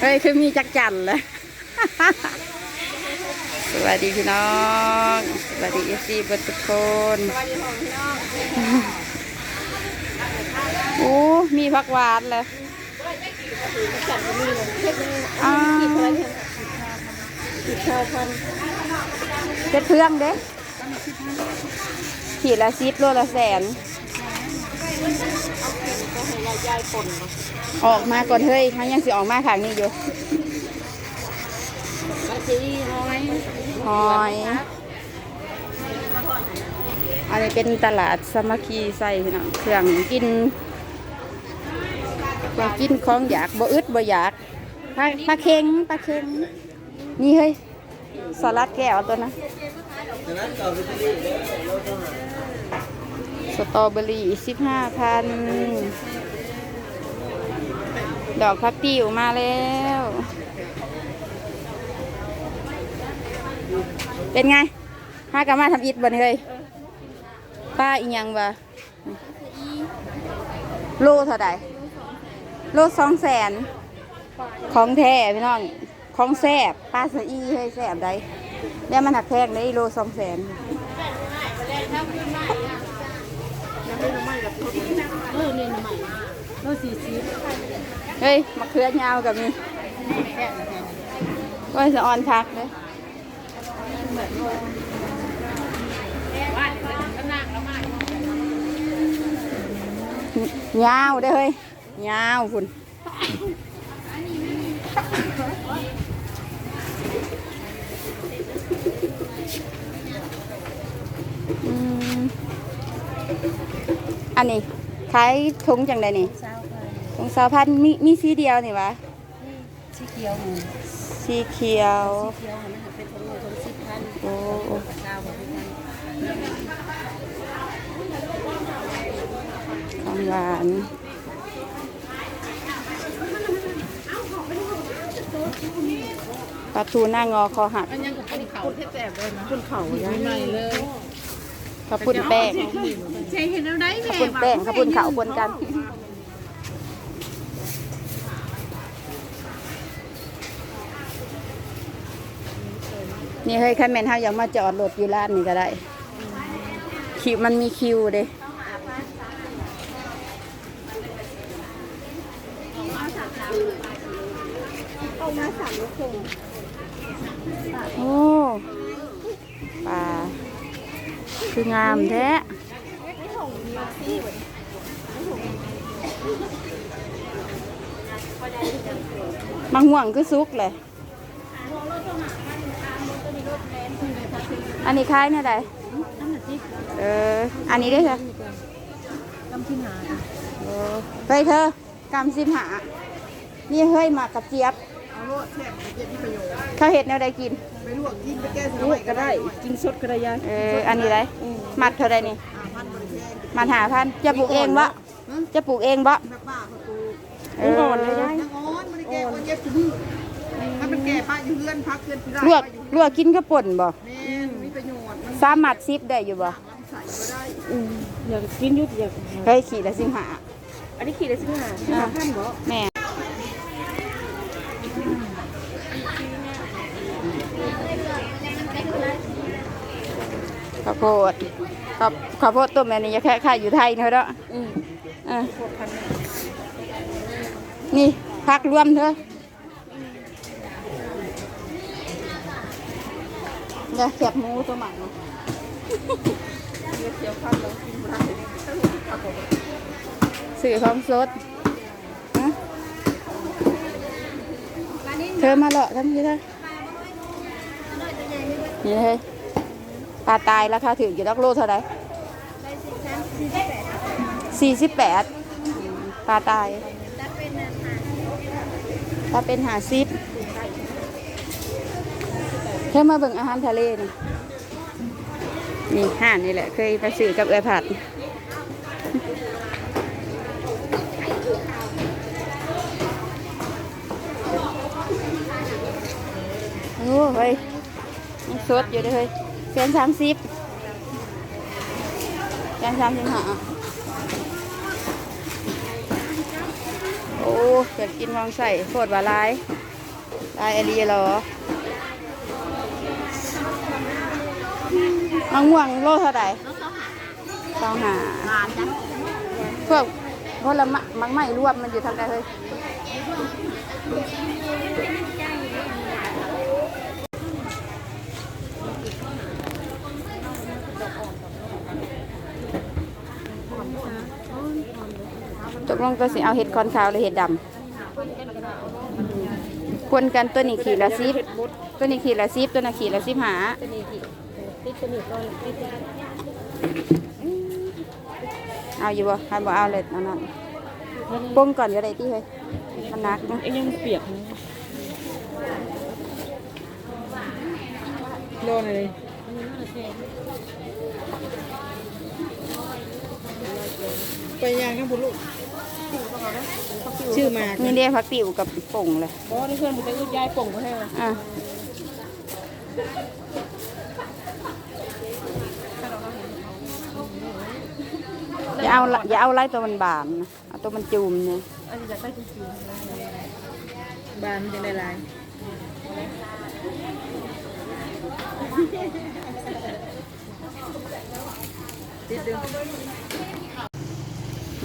เฮ้ยคือมีจักจันเลยสวัสดีพี่น้อง สวัสดีเอฟซีเบิร์ทุกคน โอ้ มีผักหวานเลยอ้าวเจ็ดเพื่องเด้ขีดละซิปโลละแสน ออกมาก่อนเฮ้ยเขายังสิออกมาขางนี้อยู่หอยอันนี้เป็นตลาดสามัคคีใส่พี่น้องเครื่องกินเครื่องกินของอยากบ่อึดบ่อยากปลาปลาเค็งปลาเค็งนี่เฮ้ยสลัดแก้วตัวนะส ตรอเบอรี่สิบห้าพันดอกพับติวมาแล้ว เป็นไงพากามาทำอิฐบ่นเฮยป้าอีหยังวะโลเท่าใดโลสองแสน ของแท้พี่น้อง ของแซบป้าสะอีเฮ้แซบได้แล้วมันหักแพงได้โลสองแสน เออเนี่ยใหม่โลสี่สิบเฮ้ยมะเขือยาวกับมีก็จะออนพักเลยยาวเด้อเฮ้ยยาวคุณอืม อันนี้ขายถุงจังไดนี่เช้าค่ะถุงสาวพันธุ์มีมีสีเดียวนี่วะสีเขียวหมูสีเขียว สีเขียวหันหันเป็นทงทงสิบพันโอ้เช้าของพี่พันของหวานปลาทูหน้างอคอหัก มันยังกับคนเขาแซ่บเลยนะคนเขายังใหม่เลย ข้าวปุ้นแป้งใช่เห็นแล้วได้ข้าวแม่ปุ้นแป้งข้าวปุ้นขาวปนกันนี่เฮ้ยคันแมนเฮาอยากมาจอดรถอยู่ร้านนี้ก็ได้ คิวมันมีคิวเด้โอ้ปลา คืองามแท้มังห่วงก็ซุกเลย อันนี้คล้ายเนี่ยใดน้ำหนักจิ๊กเออ อันนี้ได้ค่ะกำที่หาเออไปเธอกำสิบหา นี่เฮ้ยหมากกับเจี๊ยบ เอาโลดแซ่บเจ็ดที่ประโยชน์เขาเห็ดแนวใดกิน ไปลวกกินไปแก้สมัยก็ได้ กินสดก็ได้ยายเออ อันนี้ไรมัดเท่าใดนี่ อ่าพันบริแพงมันหาพัน จะปลูกเองบ่จะปลูกเองบ่แบบบ้าประตูเออยังอ่อนบริแกอ่อนเย็บชิ้นถ้าเป็นแก่ป้าอยู่เพื่อนพักเพื่อนที่ได้ลวกลวกกินก็ป่นบ่แม่มีประโยชน์มันสามารถซิปได้อยู่บ่ใส่ก็ได้อยากกินยุดอยากเฮ้ยขี่ละสิบหาอันนี้ขี่ได้สิบห้าสิบห้าพันบ่แม่ข้าว โพดข้าวข้าวโพดต้มอันนี้จะแค่ขายอยู่ไทยเนาะเนาะอะนี่พักรวมเถอะเดี๋ยเสียบหมูตัวหมักเนาะสื่อของสดเธอมาเลาะทำยี่เธอนี่เลยาตายราคาถือกี่ดอกโลเท่าไหร่สี่สิบแปดปลาตาย ถ้าเป็นหาซิปเธอมาเบิ่งอาหารทะเลนี่นี่ห่านนี่แหละ เคยไปซื้อกับเอือผัดโอ้ยสดอยู่เลย แสนสามสิบแสนสามสิบห้าโอ้เกิดกินวางใส่โคตรว่าลายได้อรีเหรอมะม่วงโลเท่าไหร่สองหาเพวกพวกละมะมังไม่รวมมันอยู่ทางใดเฮ้ย ตกลงตัวสิเอาเห็ดคอนขาวหรือเห็ดดำควรกันตัวนี้ขีดละซิบตัวนี้ขีดละซิบตัวนี้ขีดละซิบหาเอาอยู่บ่ให้บ่เอาเลยนั่นนั่นป้งก่อนก็ได้ที่เฮ้ยมันนักนะเอ็งยังเปียกโดนเลยไปยังข้างบนลูก ชื่อมานี่เรียกพักติ๋วกับป่งเลยบอนี่เพื่อนมันจะอึดยายป่งก็ให้มาอะอย่าเอาละอย่าเอาไล่ตัวมันบานนะเอาตัวมันจูมเนี่ยอันนี้จะได้จริงๆบานมันจะได้ลายติดดึง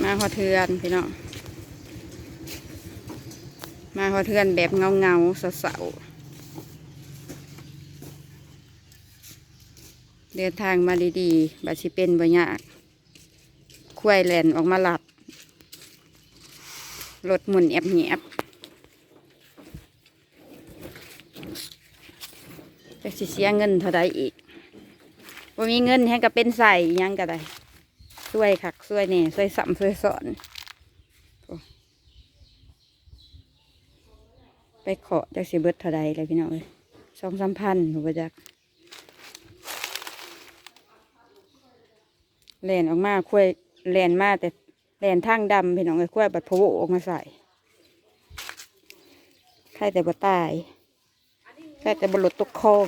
มาหอเทือนพี่น้อง มาหอเทือนแบบเงาเงาๆเสาเดินทางมาดีๆบาชิเป็นบ่ยากคุ้ยแลนออกมาหลับรถหมุนแอบเงียบจะสิเสียเงินเท่าใดอีกว่ามีเงินให้ก็เป็นใส่ยังก็ได้ช่วยคักช่วยเนี่ยช่วยสัมช่วยสอนโอ้ ไปขอจากสิเบิดเท่าใดเลยพี่น้องเลยสองสามพันหนูไปจักแลนออกมาคุยแลนมาแต่แลนทางดำพี่น้องเลยคุ้ยบัดพะโวออกมาใส่ใครแต่บ่ตายใครแต่บ่หลดตกคลอง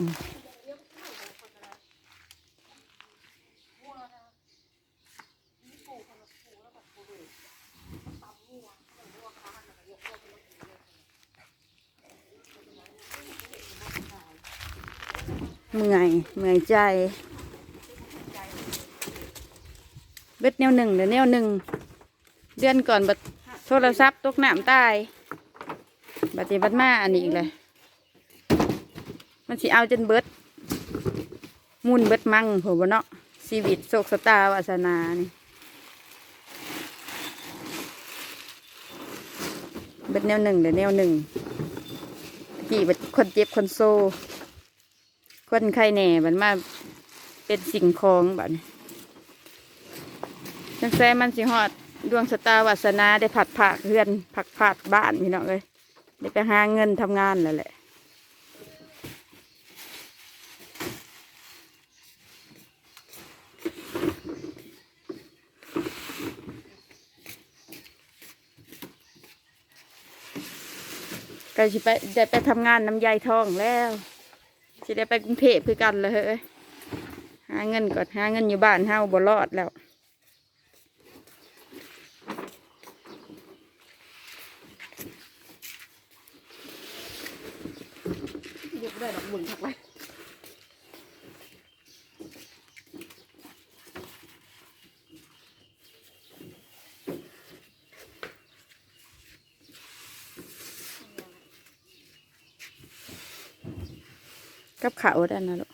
เมื่อยเมื่อยใจ เบ็ดแนวหนึ่งเดี๋ยวแนวหนึ่ง เดือนก่อนบัดโทรศัพท์ตกน้ำตายบัดนี้บัดมาอันนี้อีกเลยมันสิเอาจนเบิดมุนเบิดมั่งผมว่าเนาะชีวิตโศกสตาวาสนานี่เบิดแนวหนึ่งเดี๋ยวแนวหนึ่งกี่บัดคนเจ็บคนโซ คนไข้แหน่บัดมาเป็นสิ่งของบัดนี้จังแซมันสิฮอดดวงสตาวาสนาได้ผัดผักเฮือนผักผักบ้านพี่น้องเลยได้ไปหาเงินทำงานแล้วแหละก็สิไปได้ไปทำงานน้ำยายทองแล้ว สิได้ไปกรุงเทพคือกันเลยเฮ้ยหาเงินก่อนหาเงินอยู่บ้านเฮาบ่รอดแล้วยกได้ดอกบุญทักไว้ กับเขาด้านนะลูก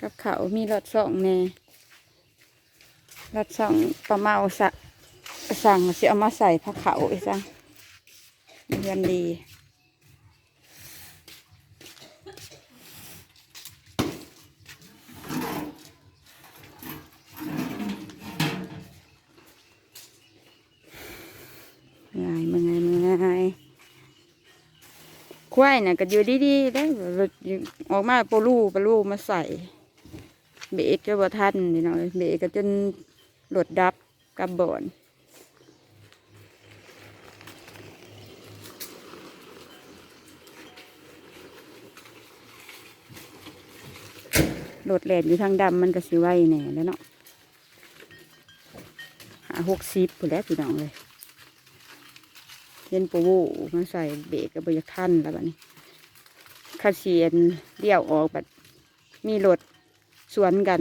กับเขามีรถสองแน่รถสองปลาเมาสะสั่งสิเอามาใส่ผักเขาวอีกจังเรียนดีง่ายมึง ควายน่ะก็อยู่ดีๆได้อออกมาปลูปลูมาใส่ เบรกก็บ่ทันนี่เนาะเบรกก็จนรถดับกับบอนรถแหล่นอยู่ทางดำมันก็สิไวแน่แล้วเนาะหาหกสิบผู้แล้วพี่น้องเลย เห็นปูวูมันใส่เบรกกับบอยากทันแล้วบัดนี้คาเซียนเดี่ยวออกแบบมีรถสวนกัน